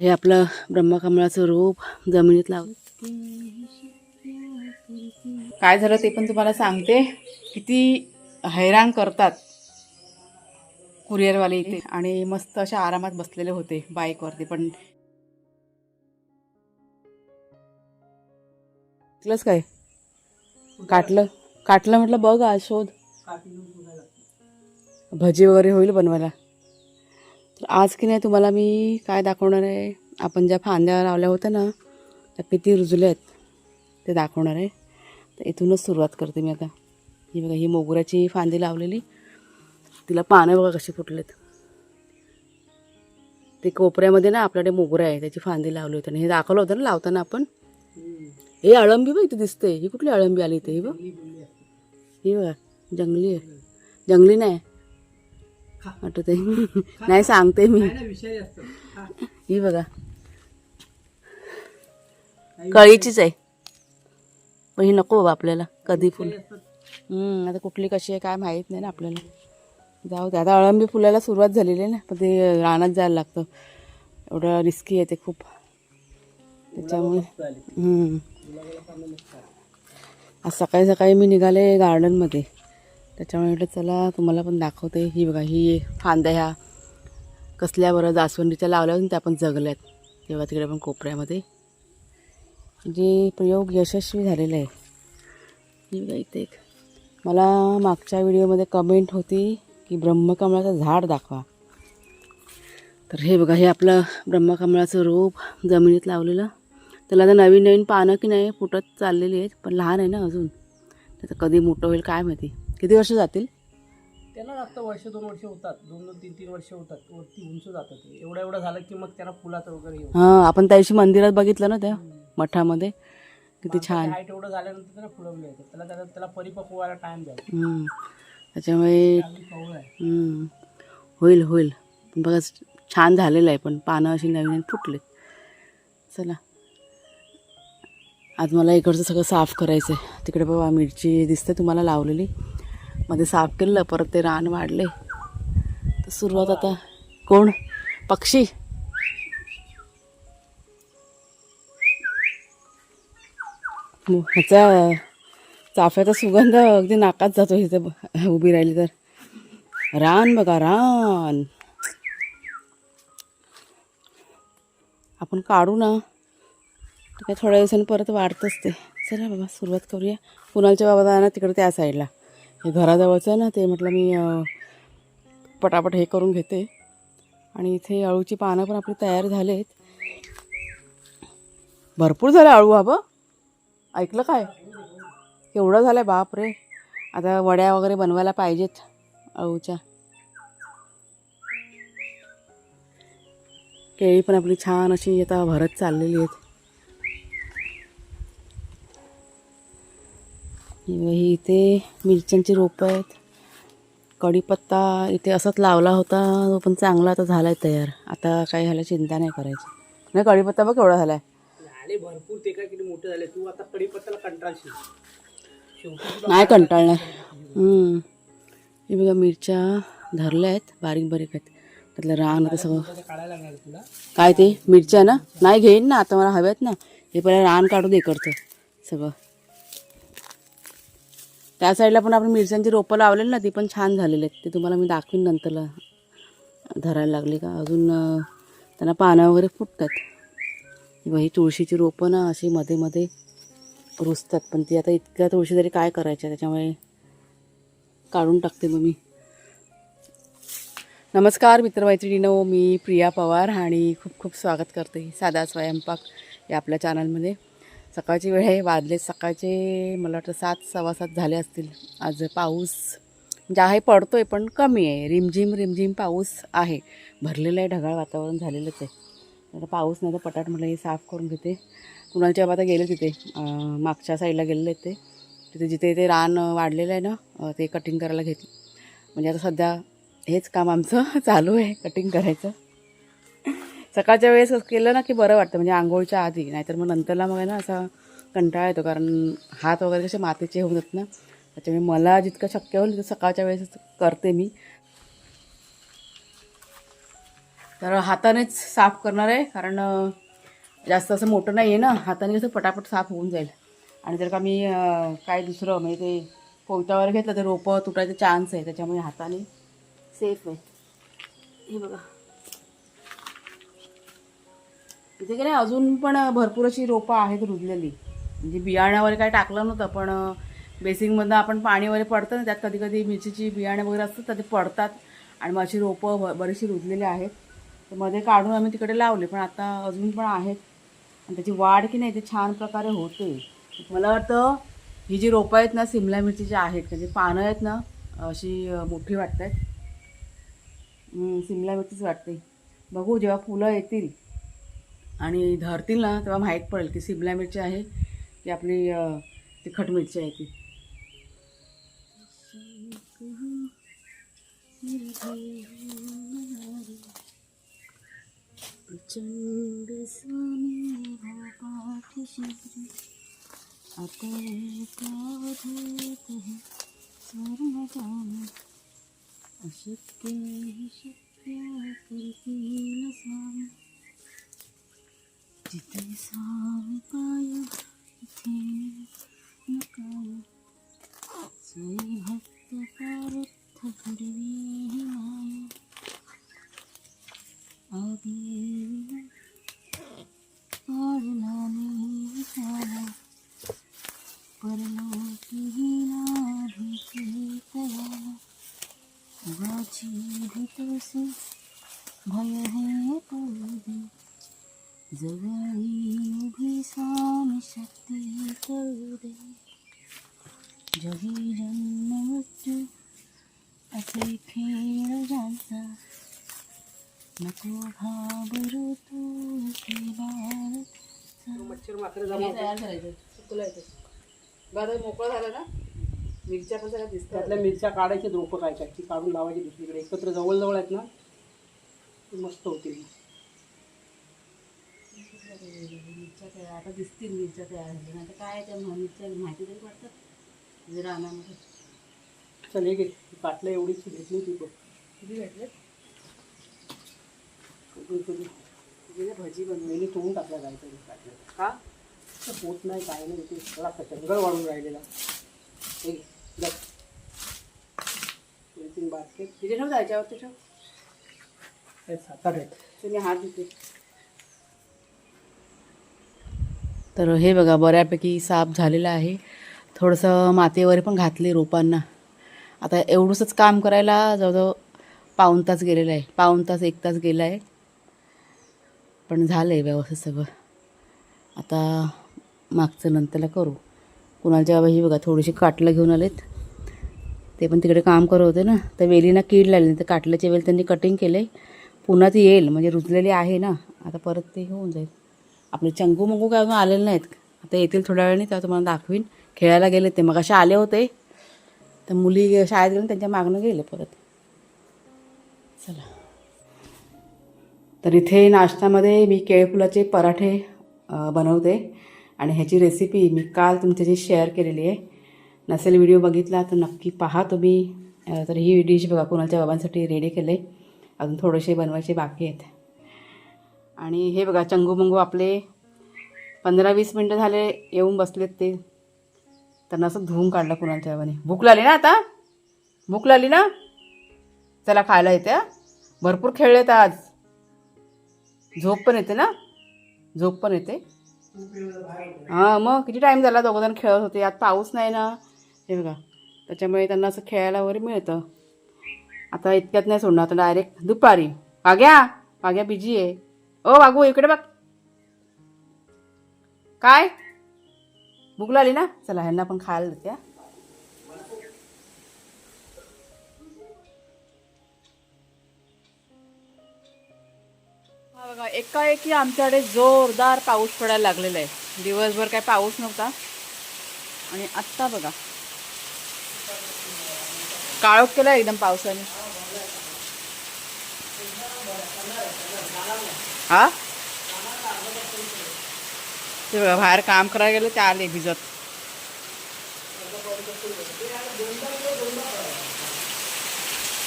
हे आपलं ब्रह्मकमळाचं रोप जमिनीत लाव काय झालं ते पण तुम्हाला सांगते. किती हैराण करतात कुरिअरवाले इथे. आणि मस्त अशा आरामात बसलेले होते बाईकवरती पण काटलंच काय? काटलं? काटलं म्हटलं बघ आज शोध. भजी वगैरे होईल बनवायला. तर आज की नाही तुम्हाला मी काय दाखवणार आहे? आपण ज्या फांद्या लावल्या होत्या ना त्या किती रुजल्या आहेत ते दाखवणार आहे. तर इथूनच सुरुवात करते मी आता. ही बघा ही मोगऱ्याची फांदी लावलेली. तिला पानं बघा कशी फुटलेत. ते कोपऱ्यामध्ये ना आपल्याकडे मोगरा आहे त्याची फांदी लावली होती. आणि हे दाखवलं होतं ना लावताना आपण. हे अळंबी बघ इथे दिसते ही कुठली अळंबी आली इथे ही बघ. ही बघा जंगली आहे. जंगली नाही. आहे नाही सांगते मी. ही बघा. कळीचीच आहे. पण ही नको बाबा आपल्याला कधी फुल. हम्म, आता कुठली कशी आहे काय माहीत नाही ना आपल्याला. जाऊ दे आता अळंबी फुलायला सुरुवात झालेली आहे ना पण ते रानात जायला लागतं. एवढं रिस्की आहे ते खूप. त्याच्यामुळे हम्म. आज सकाळी सकाळी मी निघाले गार्डनमध्ये त्याच्यामुळे म्हटलं चला तुम्हाला पण दाखवते. ही बघा ही फांद्या ह्या कसल्या बरं जास्वंदीच्या लावल्या होत्या त्या पण जगल्यात. तेव्हा तिकडे पण कोपऱ्यामध्ये. जे प्रयोग यशस्वी झालेला आहे. ही बघा इथे एक. मला मागच्या व्हिडिओमध्ये कमेंट होती की ब्रह्मकमळाचं झाड दाखवा. तर हे बघा हे आपलं ब्रह्मकमळाचं रोप जमिनीत लावलेलं. त्याला आता नवीन नवीन पानं की नाही फुटत चाललेली आहेत पण लहान आहे ना अजून. त्याचं कधी मोठं होईल काय माहिती. किती वर्ष जातील? त्याला लागतं वर्ष दोन वर्ष होतात. दोन दोन तीन तीन वर्ष होतात. वरती उंच जातात ते. एवढं एवढं झालं की मग त्याला फुलात वगैरे येऊ हां आपण त्या दिवशी मंदिरात बघितलं ना त्या मठामध्ये? किती छान. हाईट एवढं झाल्यानंतर त्याला फुलवले येतात त्याला त्याला त्याला परिपक्व व्हायला टाइम द्यावा हम्म. त्याच्यामुळे चांगली कवळ आहे. हम्म. होईल होईल. पण बघा छान झालेलं आहे. पण पानं अशी नवीन नवीन फुटलेत. चला. आज मला इकडचं सगळं साफ करायचं आहे तिकडे बघा मिरची दिसते तुम्हाला लावलेली. मध्ये साफ केलं परत ते रान वाढले. तर सुरुवात आता कोण? पक्षी. ह्याचा चाफ्याचा सुगंध अगदी नाकात जातो इथे. उभी राहिली तर. रान बघा रान. आपण काढू ना. काय थोड्या दिवसांनी परत वाढतच ते चला बाबा सुरुवात करूया. कुणालच्या बाबा जाणार तिकडे त्या साईडला हे घराजवळचं आहे ना ते म्हटलं मी पटापट हे करून घेते. आणि इथे अळूची पानं पण आपली तयार झालेत. भरपूर झालं अळू हा ऐकलं काय? केवढं झालं बाप रे. आता वड्या वगैरे बनवायला पाहिजेत अळूच्या केळी पण आपली छान अशी आता भरत चाललेली आहेत. ही इथे मिरच्यांची रोपं आहेत. कढीपत्ता इथे असाच लावला होता. तो पण चांगला आता झाला आहे तयार. आता काही ह्याला चिंता नाही करायची. नाही कढीपत्ता बघ केवढा झाला आहे भरपूर. ते काय किती मोठे झाले? तू आता कडीपत्त्याला कंटाळशील. नाही कंटाळणार. हे बघा मिरच्या धरल्या आहेत. बारीक बारीक आहेत. त्यातलं रान आता सगळं काय ते? मिरच्या ना? नाही घेईन ना. आता मला हव्यात ना. हे पहिला रान काढू दे इकडचं सगळं. त्या साईडला पण आपण मिरच्यांची रोपं लावलेली ना ती पण छान झालेली आहेत. ते तुम्हाला मी दाखवीन नंतरला धरायला लागली का? अजून त्यांना पानं वगैरे फुटतात. किंवा ही तुळशीची रोपं ना अशी मध्ये मध्ये रुजतात. पण ती आता इतक्या तुळशी तरी काय करायच्या? त्याच्यामुळे काढून टाकते मग मी. नमस्कार मित्रमैत्रिणीनो. मी प्रिया पवार आणि खूप खूप स्वागत करते साधा स्वयंपाक या आपल्या चॅनलमध्ये सकाळची वेळ आहे वाजले सकाळचे मला वाटतं सात सव्वा सात झाले असतील. आज पाऊस म्हणजे आहे पडतो आहे पण कमी आहे. रिमझिम रिमझिम पाऊस आहे. भरलेलं आहे ढगाळ वातावरण झालेलंच आहे. आता पाऊस नाही तर पटाट म्हटलं हे साफ करून घेते. कुणालच्या बाबा आता गेले तिथे. मागच्या साईडला गेलेले ते. तिथे जिथे ते रान वाढलेलं आहे ना ते कटिंग करायला घेतलं म्हणजे आता सध्या हेच काम आमचं चालू आहे कटिंग करायचं. सकाळच्या वेळेस केलं ना की बरं वाटतं म्हणजे आंघोळच्या आधी. नाहीतर मग नंतरला मग आहे ना असा कंटाळा येतो कारण हात वगैरे कसे मातीचे होऊन जात ना. त्याच्यामुळे मला जितकं शक्य होईल तिथं सकाळच्या वेळेस करते मी. तर हातानेच साफ करणार आहे कारण जास्त असं मोठं नाही आहे ना. हाताने कसं पटापट साफ होऊन जाईल. आणि जर का मी काय दुसरं म्हणजे ते कोयता वगैरे घेतलं तर रोपं तुटायचा चान्स आहे. त्याच्यामुळे हाताने सेफ आहे. हे बघा. इथे की नाही अजून पण भरपूर अशी रोपं आहेत रुजलेली. म्हणजे बियाणं वगैरे काय टाकलं नव्हतं पण बेसिंगमधनं आपण पाणी वगैरे पडतं ना त्यात कधी कधी मिरचीची बियाणे वगैरे असतात तर ते पडतात. आणि मग अशी रोपं ब- बरीचशी रुजलेली आहेत. तर मध्ये काढून आम्ही तिकडे लावले पण आता अजून पण आहेत. आणि त्याची वाढ की नाही ते छान प्रकारे होते. मला वाटतं ही जी रोपं आहेत ना सिमला मिरचीची आहेत म्हणजे पानं आहेत ना अशी मोठी वाटत आहेत सिमला मिरचीच वाटते. बघू जेव्हा फुलं येतील आणि धरतील ना तेव्हा माहीत पडेल की सिमला मिरची आहे की आपली तिखट मिरची आहे ती. अशक्य शक्य करतील स्वामी. जिथे स्वामी पाय तिथे नकाय सोयी भक्त प्रारब्ध घडवी ही माया आधी पाडला मी त्याला परलोकी नाभिके तयाला उगाची भीतसे भय हे पडू जवळी उभी स्वामी शक्ती करू दे जगी जन्म मृत्यू असे खेळ ज्यांचा नको घाबरू तू मच्छर मात्र जमा तयार करायचं सुकलं येतं बरं मोकळं झालं ना मिरच्या पण सगळ्या दिसतात? त्यातल्या मिरच्या काढायचे रोपं काय काय ती काढून लावायची दुसरीकडे. एकत्र जवळ जवळ आहेत ना. ती मस्त होतील. मिरच्या तयार आता दिसतील मिरच्या तयार झाल्या. नाही तर काय त्या मिरच्या माहिती तरी पडतात. म्हणजे रानामध्ये. चल हे घे. ती पाटलं एवढीच घेतली होती बघ. किती भेटले? कधी कधी तिथे भजी बनवली मेली तोडून टाकला जायचं पाटलं का? तर पोट नाही काय नाही ते सगळा जंगल वाढून राहिलेला. हे घे. दोन तीन बास्केट तिथे ठेव जायच्यावरती ठेव. हे सात आठ आहेत. तुम्ही हात धुते तर हे बघा बऱ्यापैकी साफ झालेलं आहे. थोडंसं माती वगैरे पण घातली रोपांना. आता एवढंसंच काम करायला जवळजवळ पाऊण तास गेलेला आहे. पाऊण तास एक तास गेला आहे. पण झालं आहे व्यवस्थित सगळं. आता मागचं नंतरला करू. कुणालच्या बाबा ही बघा थोडीशी काटलं घेऊन आलेत. ते पण तिकडे काम करत होते ना. तर वेलीना कीड लागली तर काटल्याच्या वेळी त्यांनी कटिंग केलं आहे पुन्हा ती येईल. म्हणजे रुजलेली आहे ना. आता परत ते होऊन जाईल. आपले चंगू मंगू काय अजून आलेले नाहीत. आता येतील थोड्या वेळाने तेव्हा तुम्हाला दाखवीन. खेळायला गेले ते मग असे आले होते. तर मुली शाळेत गेले त्यांच्या मागणं गेले परत. चला. तर इथे नाश्त्यामध्ये मी केळफुलाचे पराठे बनवते. आणि ह्याची रेसिपी मी काल तुमच्याशी शेअर केलेली आहे. नसेल व्हिडिओ बघितला तर नक्की पहा तुम्ही. तर ही डिश बघा कुणाच्या बाबांसाठी रेडी केले अजून थोडेसे बनवायचे बाकी आहेत. आणि हे बघा चंगू मंगू आपले पंधरा वीस मिनटं झाले येऊन बसलेत ते. त्यांना असं धुवून काढलं कुणाच्या बाबाने भूक लागली ना आता? भूक लागली ना? चला खायला येते भरपूर खेळलेत आज. झोप पण येते ना? झोप पण येते. हां मग किती टाईम झाला? दोघं जण खेळत होते. आज पाऊस नाही ना? हे बघा. त्याच्यामुळे त्यांना असं खेळायला वगैरे मिळतं. आता इतक्यात नाही सोडणार. आता डायरेक्ट दुपारी. वाग्या! वाग्या बिजी आहे. ओ वागू इकडे बघ. काय? भूक लागली ना? चला ह्यांना पण खायला देते हा. बघा एकाएकी आमच्याकडे जोरदार पाऊस पडायला लागलेला आहे. दिवसभर काय पाऊस नव्हता. आणि आत्ता बघा. काळोख केला एकदम पावसाने. हा? ते बघा बाहेर काम करायला गेलं ते आले भिजत.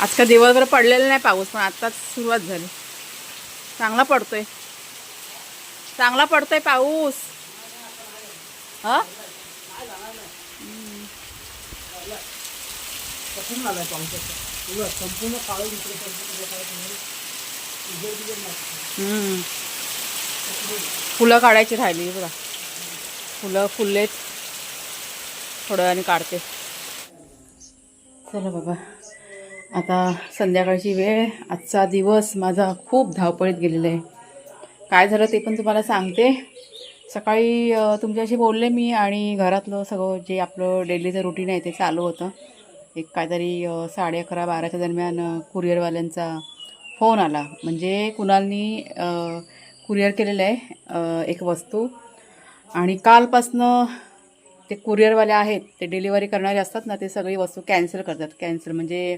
आज का दिवसभर पडलेला नाही पाऊस पण आत्ताच सुरुवात झाली. चांगला पडतोय. चांगला पडतोय पाऊस. हा? संपूर्ण हम्म. फुलं काढायची राहिली बघा. फुलं फुललेत. थोड्या वेळाने काढते. चला बाबा. आता संध्याकाळची वेळ. आजचा दिवस माझा खूप धावपळीत गेलेला आहे. काय झालं ते पण तुम्हाला सांगते. सकाळी तुमच्याशी बोलले मी आणि घरातलं सगळं जे आपलं डेलीचं रुटीन आहे ते चालू होतं. एक काहीतरी साडे अकरा बाराच्या दरम्यान कुरिअरवाल्यांचा फोन आला. म्हणजे कुणालनी कुरिअर केलेलं आहे एक वस्तू. आणि कालपासनं ते कुरिअरवाले आहेत ते डिलिव्हरी करणारे असतात ना ते सगळी वस्तू कॅन्सल करतात. कॅन्सल म्हणजे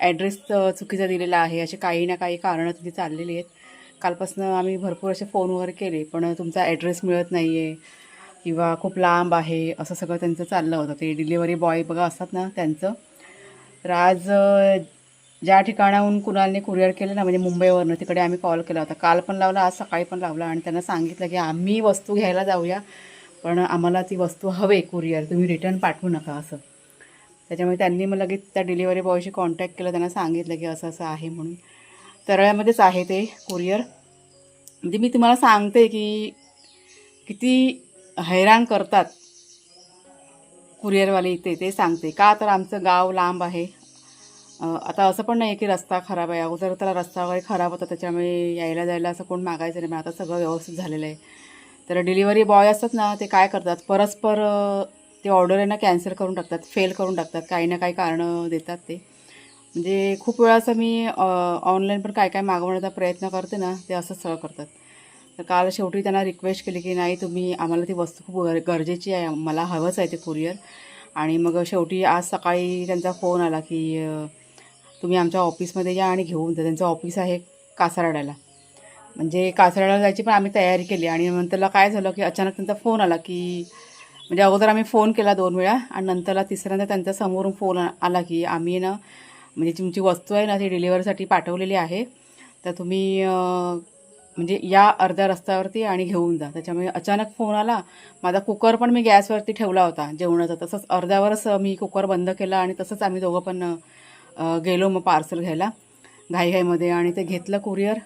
ॲड्रेस चुकीचा दिलेला आहे असे काही ना काही कारणं तिथे चाललेली आहेत. कालपासनं आम्ही भरपूर असे फोन वगैरे केले पण तुमचा ॲड्रेस मिळत नाही आहे किंवा खूप लांब आहे असं सगळं त्यांचं चाललं होतं. ते डिलिव्हरी बॉय बघा असतात ना त्यांचं. तर आज ज्या ठिकाणाहून कुणालने कुरिअर केलं ना म्हणजे मुंबईवरनं तिकडे आम्ही कॉल केला होता. काल पण लावला आज सकाळी पण लावला आणि त्यांना सांगितलं की आम्ही वस्तू घ्यायला जाऊया पण आम्हाला ती वस्तू हवे कुरिअर तुम्ही रिटर्न पाठवू नका असं. त्याच्यामुळे त्यांनी मग लगेच त्या डिलिव्हरी बॉयशी कॉन्टॅक्ट केलं त्यांना सांगितलं की असं असं आहे म्हणून. तरळ्यामध्येच आहे ते कुरिअर म्हणजे मी तुम्हाला सांगते की किती हैराण करतात कुरिअरवाले इथे ते सांगते. का तर आमचं गाव लांब आहे आता असं पण नाही की रस्ता खराब आहे. अगोदर त्याला रस्ता वगैरे खराब होता त्याच्यामुळे यायला जायला असं कोण मागायचं नाही. पण आता सगळं व्यवस्थित झालेलं आहे. तर डिलिव्हरी बॉय असतात ना ते काय करतात? परस्पर ते ऑर्डर आहे ना कॅन्सल करून टाकतात फेल करून टाकतात. काही ना काही कारणं देतात ते. म्हणजे खूप वेळा असं मी ऑनलाईन पण काय काय मागवण्याचा प्रयत्न करते ना ते असंच सगळं करतात. तर काल शेवटी त्यांना रिक्वेस्ट केली की नाही तुम्ही आम्हाला ती वस्तू खूप गरजेची आहे. मला हवंच आहे ते कुरिअर. आणि मग शेवटी आज सकाळी त्यांचा फोन आला की तुम्ही आमच्या ऑफिसमध्ये या आणि घेऊन जा. त्यांचं ऑफिस आहे कासराड्याला. म्हणजे कासराड्याला जायची पण आम्ही तयारी केली आणि नंतरला काय झालं की अचानक त्यांचा फोन आला की म्हणजे अगोदर आम्ही फोन केला दोन वेळा आणि नंतरला तिसऱ्यांदा त्यांच्या समोरून फोन आ- आला की आम्ही ना म्हणजे तुमची वस्तू आहे ना ती डिलिव्हरीसाठी पाठवलेली आहे. तर तुम्ही म्हणजे या अर्ध्या रस्त्यावरती आणि घेऊन जा. त्याच्यामुळे अचानक फोन आला. माझा कुकर पण मी गॅसवरती ठेवला होता जेवणाचा. तसंच अर्ध्यावरच मी कुकर बंद केला आणि तसंच आम्ही दोघं पण गेलो मग पार्सल घ्यायला घाईघाईमध्ये आणि ते घेतलं कुरिअर.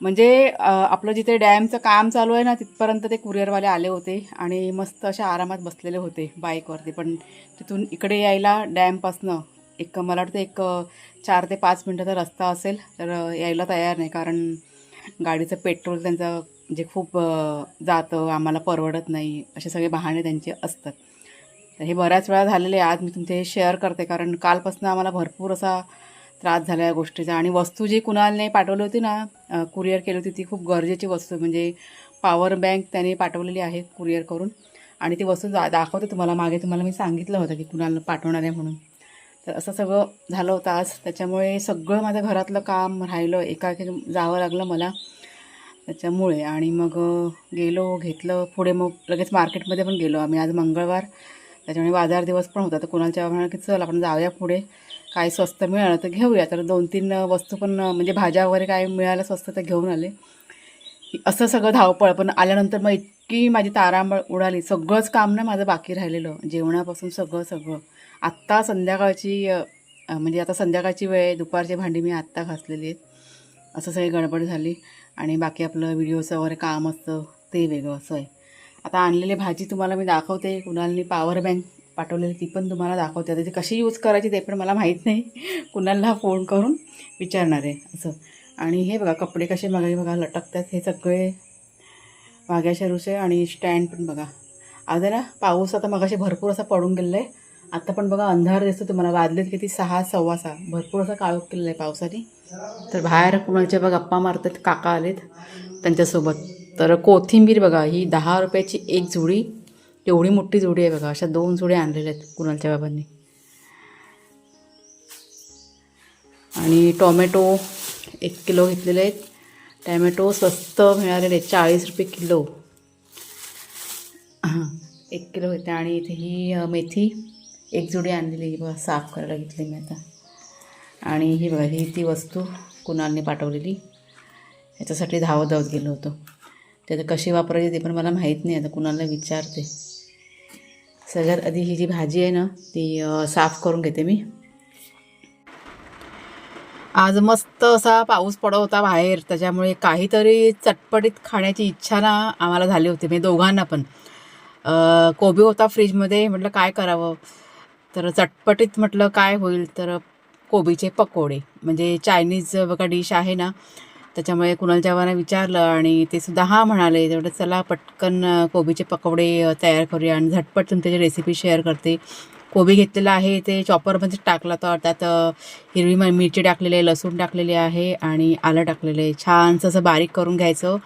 म्हणजे आपलं जिथे डॅमचं काम चालू आहे ना तिथपर्यंत ते कुरिअरवाले आले होते आणि मस्त अशा आरामात बसलेले होते बाईकवरती. पण तिथून इकडे यायला डॅमपासनं एक मला वाटतं एक चार ते पाच मिनटाचा रस्ता असेल तर यायला तयार नाही. कारण गाडीचं पेट्रोल त्यांचं जे खूप जातं आम्हाला परवडत नाही असे सगळे बहाणे त्यांचे असतात. तर हे बऱ्याच वेळा झालेले आहे. आज मी तुमचे हे शेअर करते. कारण कालपासून आम्हाला भरपूर असा त्रास झाला या गोष्टीचा. आणि वस्तू जी कुणालने पाठवली होती ना कुरिअर केली होती ती खूप गरजेची वस्तू म्हणजे पॉवर बँक त्याने पाठवलेली आहे कुरिअर करून. आणि ती वस्तू जा दाखवते तुम्हाला. मागे तुम्हाला मी सांगितलं होतं की कुणाला पाठवणार आहे म्हणून. तर असं सगळं झालं होतं आज. त्याच्यामुळे सगळं माझ्या घरातलं काम राहिलं. एका जावं लागलं मला त्याच्यामुळे. आणि मग गेलो घेतलं. पुढे मग लगेच मार्केटमध्ये पण गेलो आम्ही. आज मंगळवार. त्याच्यामुळे बाजार दिवस पण होता. तर कुणाच्या म्हणाल की चल आपण जाऊया पुढे. काय स्वस्त मिळालं तर घेऊया. तर दोन तीन वस्तू पण म्हणजे भाज्या वगैरे काय मिळालं स्वस्त तर घेऊन आले. असं सगळं धावपळ. पण आल्यानंतर मग इतकी माझी तारांबळ उडाली. सगळंच काम ना माझं बाकी राहिलेलं. जेवणापासून सगळं सगळं. आत्ता संध्याकाळची म्हणजे आता संध्याकाळची वेळ आहे दुपारची भांडी मी आत्ता घासलेली आहेत. असं सगळी गडबड झाली. आणि बाकी आपलं व्हिडिओचं वगैरे काम असतं ते वेगळं. असं आहे. आता आणलेली भाजी तुम्हाला मी दाखवते. कुणालनी पॉवर बँक पाठवलेली ती पण तुम्हाला दाखवते. आता ती कशी यूज करायची ते पण मला माहीत नाही. कुणालला फोन करून विचारणार आहे असं. आणि हे बघा कपडे कसे मागे बघा लटकतात. हे सगळे वाघ्याच्या रुसे आणि स्टँड पण बघा. आज ना पाऊस आता मगाशी भरपूर असा पडून गेलेला आहे आता पण बघा अंधार दिसतो तुम्हाला. वाजलेत किती? सहा सव्वा सहा. भरपूर असा काळोख केलेला आहे पावसाने. तर बाहेर कुणाच्या बघा गप्पा मारतात काका आलेत त्यांच्यासोबत. तर कोथिंबीर बघा ही दहा रुपयाची एक जुडी एवढी मोठी जुडी आहे बघा. अशा दोन जुड्या आणलेल्या आहेत कुणालच्या बाबांनी. आणि टोमॅटो एक किलो घेतलेले आहेत. टॅमॅटो स्वस्त मिळालेले आहेत चाळीस रुपये किलो. हां एक किलो घेते आणि इथे ही मेथी एक जुडी आणलेली ही बघा साफ करायला घेतली मी आता. आणि ही बघा ही ती वस्तू कुणालने पाठवलेली. ह्याच्यासाठी धावत धावत गेलो होतो. ते आता कशी वापरायची ते पण मला माहीत नाही आता कुणाला विचारते. सगळ्यात आधी ही जी भाजी आहे ना ती साफ करून घेते मी. आज मस्त असा पाऊस पडत होता बाहेर त्याच्यामुळे काहीतरी चटपटीत खाण्याची इच्छा ना आम्हाला झाली होती म्हणजे दोघांना पण. कोबी होता फ्रीजमध्ये म्हटलं काय करावं? तर चटपटीत म्हटलं काय होईल? तर कोबीचे पकोडे म्हणजे चायनीज बघा डिश आहे ना त्याच्यामुळे कुणाल जेव्हा विचारलं आणि ते सुद्धा हा म्हणाले तेवढं चला पटकन कोबीचे पकोडे तयार करूया आणि झटपट त्याची रेसिपी शेअर करते. कोबी घेतलेला आहे ते चॉपरमध्ये टाकला तर त्यात हिरवी मिरची टाकलेली आहे लसूण टाकलेले आहे आणि आलं टाकलेलं आहे. छानसं असं बारीक करून घ्यायचं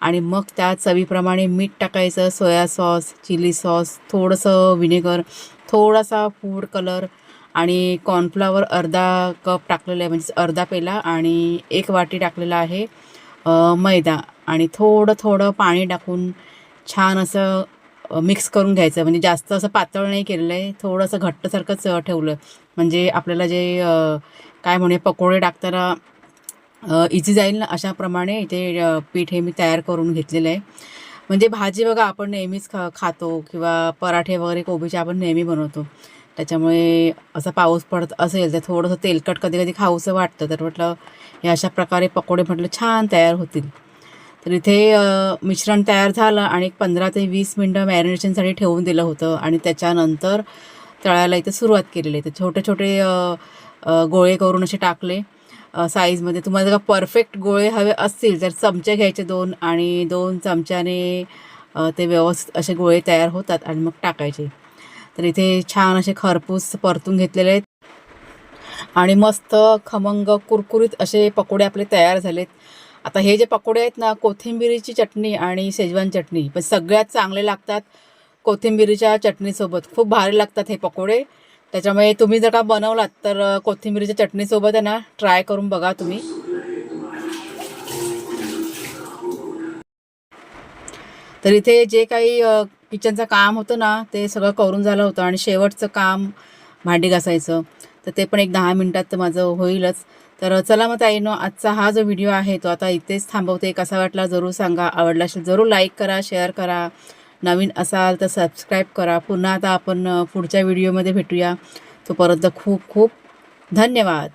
आणि मग त्यात चवीप्रमाणे मीठ टाकायचं सोया सॉस चिली सॉस थोडंसं व्हिनेगर थोडासा फूड कलर आणि कॉर्नफ्लॉवर अर्धा कप टाकलेला आहे म्हणजे अर्धा पेला आणि एक वाटी टाकलेला आहे मैदा. आणि थोडं थोडं पाणी टाकून छान असं मिक्स करून घ्यायचं. म्हणजे जास्त असं पातळ नाही केलेलं आहे थोडंसं घट्टसारखंच ठेवलं. म्हणजे आपल्याला जे काय म्हणे पकोडे टाकताना इझी जाईल ना अशाप्रमाणे इथे पीठ हे मी तयार करून घेतलेलं आहे. म्हणजे भाजी बघा आपण नेहमीच खा खातो किंवा पराठे वगैरे कोबीचे आपण नेहमी बनवतो. त्याच्यामुळे असा पाऊस पडत असेल तर थोडंसं तेलकट कधी कधी खाऊसं वाटतं. तर म्हटलं हे अशा प्रकारे पकोडे म्हटलं छान तयार होतील. तर इथे मिश्रण तयार झालं आणि एक पंधरा ते वीस मिनटं मॅरिनेशनसाठी ठेवून दिलं होतं आणि त्याच्यानंतर तळायला इथे सुरुवात केलेली. आहे तर छोटे छोटे गोळे करून असे टाकले. साईजमध्ये तुम्हाला जर का परफेक्ट गोळे हवे असतील तर चमचे घ्यायचे दोन आणि दोन चमच्याने ते व्यवस्थित असे गोळे तयार होतात आणि मग टाकायचे. तर इथे छान असे खरपूस परतून घेतलेले आहेत. आणि मस्त खमंग कुरकुरीत असे पकोडे आपले तयार झालेत. आता हे जे पकोडे आहेत ना कोथिंबिरीची चटणी आणि शेजवान चटणी पण सगळ्यात चांगले लागतात कोथिंबिरीच्या चटणीसोबत. खूप भारी लागतात हे पकोडे. त्याच्यामुळे तुम्ही जर का बनवलात तर कोथिंबीरीच्या कोथिंबिरीच्या चटणीसोबत आहे ना ट्राय करून बघा तुम्ही. तर इथे जे काही किचनचं काम होतं ना ते सगळं करून झालं होतं आणि शेवटचं काम भांडी घासायचं. तर ते पण एक दहा मिनटात माझं होईलच. तर चला मग ताईनो आजचा हा जो व्हिडिओ आहे तो आता इथेच थांबवते. कसा वाटला जरूर सांगा. आवडला असेल जरूर लाईक करा शेअर करा. नवीन असाल तर सबस्क्राईब करा. पुन्हा आता आपण पुढच्या व्हिडिओमध्ये भेटूया. तोपर्यंत खूप खूप धन्यवाद.